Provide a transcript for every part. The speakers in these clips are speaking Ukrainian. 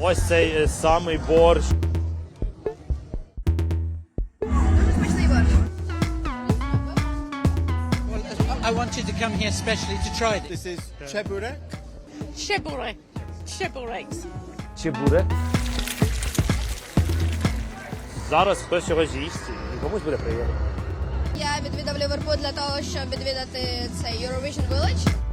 Ось цей е, самий борщ. I want you to come here specially to try this. This is cheburek. Cheburek. Chebureks. Чебурек. Зараз хтось його з'їсть і комусь буде приємно. Я відвідав Ліверпуль для того, щоб відвідати цей Eurovision Village.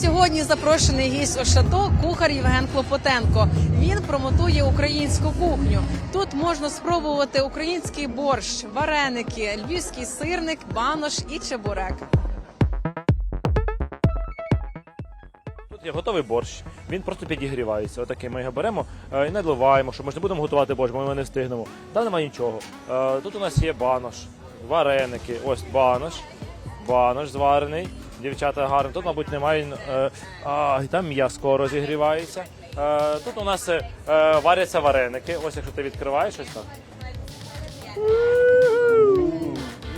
Сьогодні запрошений гість Ошато кухар Євген Клопотенко. Він промотує українську кухню. Тут можна спробувати український борщ, вареники, львівський сирник, банош і чебурек. Тут є готовий борщ. Він просто підігрівається. Отакий ми його беремо е, і наливаємо, що ми ж не будемо готувати борщ, бо ми не встигнемо. Там немає нічого. Е, Тут у нас є банош, вареники. Ось банош, банош зварений. Дівчата гарно. Тут, мабуть, немає. е, А, і там м'яско розігрівається. Е, Тут у нас е, варяться вареники. Ось якщо ти відкриваєш ось так.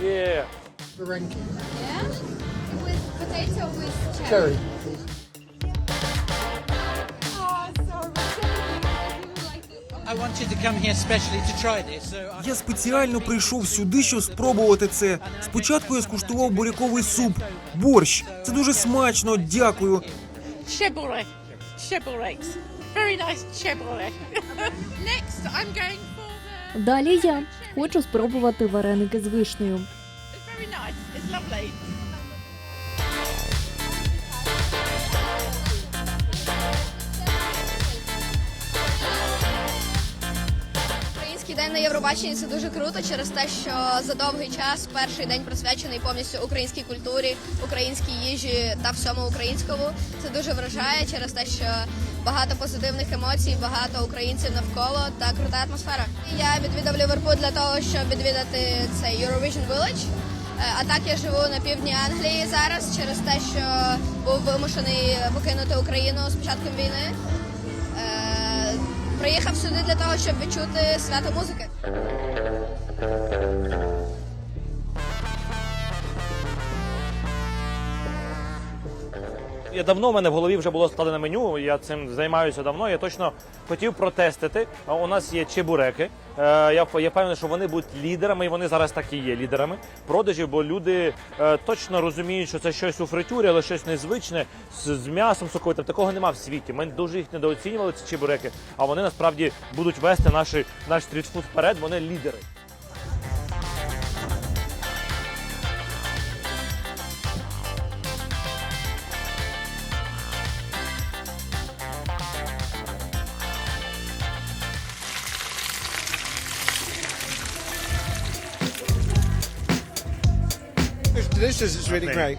Є. Yeah? With potato with Cherry. Cherry, Я спеціально прийшов сюди, щоб спробувати це. Спочатку я скуштував буряковий суп, борщ. Це дуже смачно, дякую. Cheburek. Chebureks. Very nice cheburek. Next, I'm going for the. Далі я хочу спробувати вареники з вишнею. It's very nice. It's lovely. На Євробаченні це дуже круто через те, що за довгий час перший день присвячений повністю українській культурі, українській їжі та всьому українському. Це дуже вражає через те, що багато позитивних емоцій, багато українців навколо та крута атмосфера. Я відвідав Ліверпуль для того, щоб відвідати цей Eurovision Village. Е, А так я живу на півдні Англії зараз через те, що був вимушений покинути Україну з початком війни. Приїхав сюди для того, щоб відчути свято музики. Я давно в мене в голові вже було складене меню. Я цим займаюся давно. Я точно хотів протестити. У нас є чебуреки. Е, Я я впевнений, що вони будуть лідерами, і вони зараз так і є лідерами продажів, бо люди е, точно розуміють, що це щось у фритюрі, але щось незвичне з, з м'ясом соковитим. Такого нема в світі. Ми дуже їх недооцінювали ці чебуреки, а вони насправді будуть вести наші, наш стрітфуд вперед. Вони лідери. Delicious. It's really great.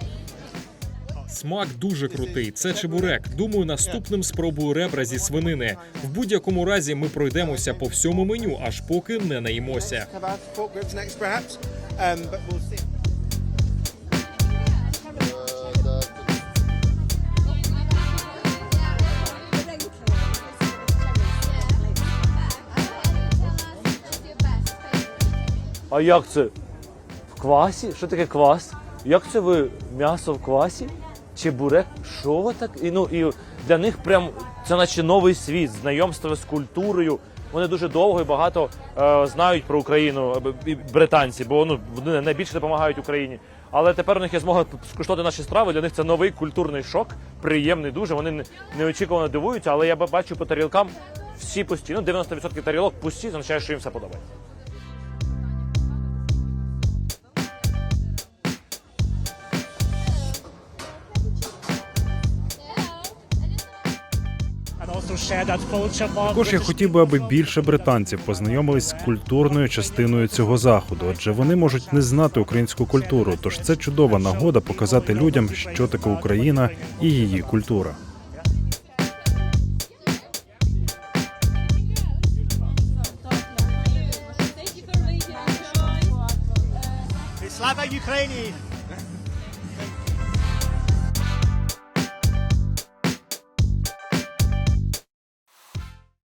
Смак дуже крутий. Це чебурек. Думаю, наступним спробую ребра зі свинини. В будь-якому разі ми пройдемося по всьому меню, аж поки не наїмося. Um. А як це? В квасі? Що таке квас? Як це ви м'ясо в квасі? Чебурек? Що ви так? І, ну, і для них прям це наче новий світ, знайомство з культурою. Вони дуже довго і багато е, знають про Україну е, і британці, бо ну, вони найбільше допомагають Україні. Але тепер у них є змога скуштувати наші страви. Для них це новий культурний шок, приємний дуже. Вони неочікувано дивуються, але я бачу по тарілкам всі пусті. Ну, 90% тарілок пусті, означає, що їм все подобається. Також я хотів би, аби більше британців познайомились з культурною частиною цього заходу, адже вони можуть не знати українську культуру. Тож це чудова нагода показати людям, що таке Україна і її культура. Slava Ukraini.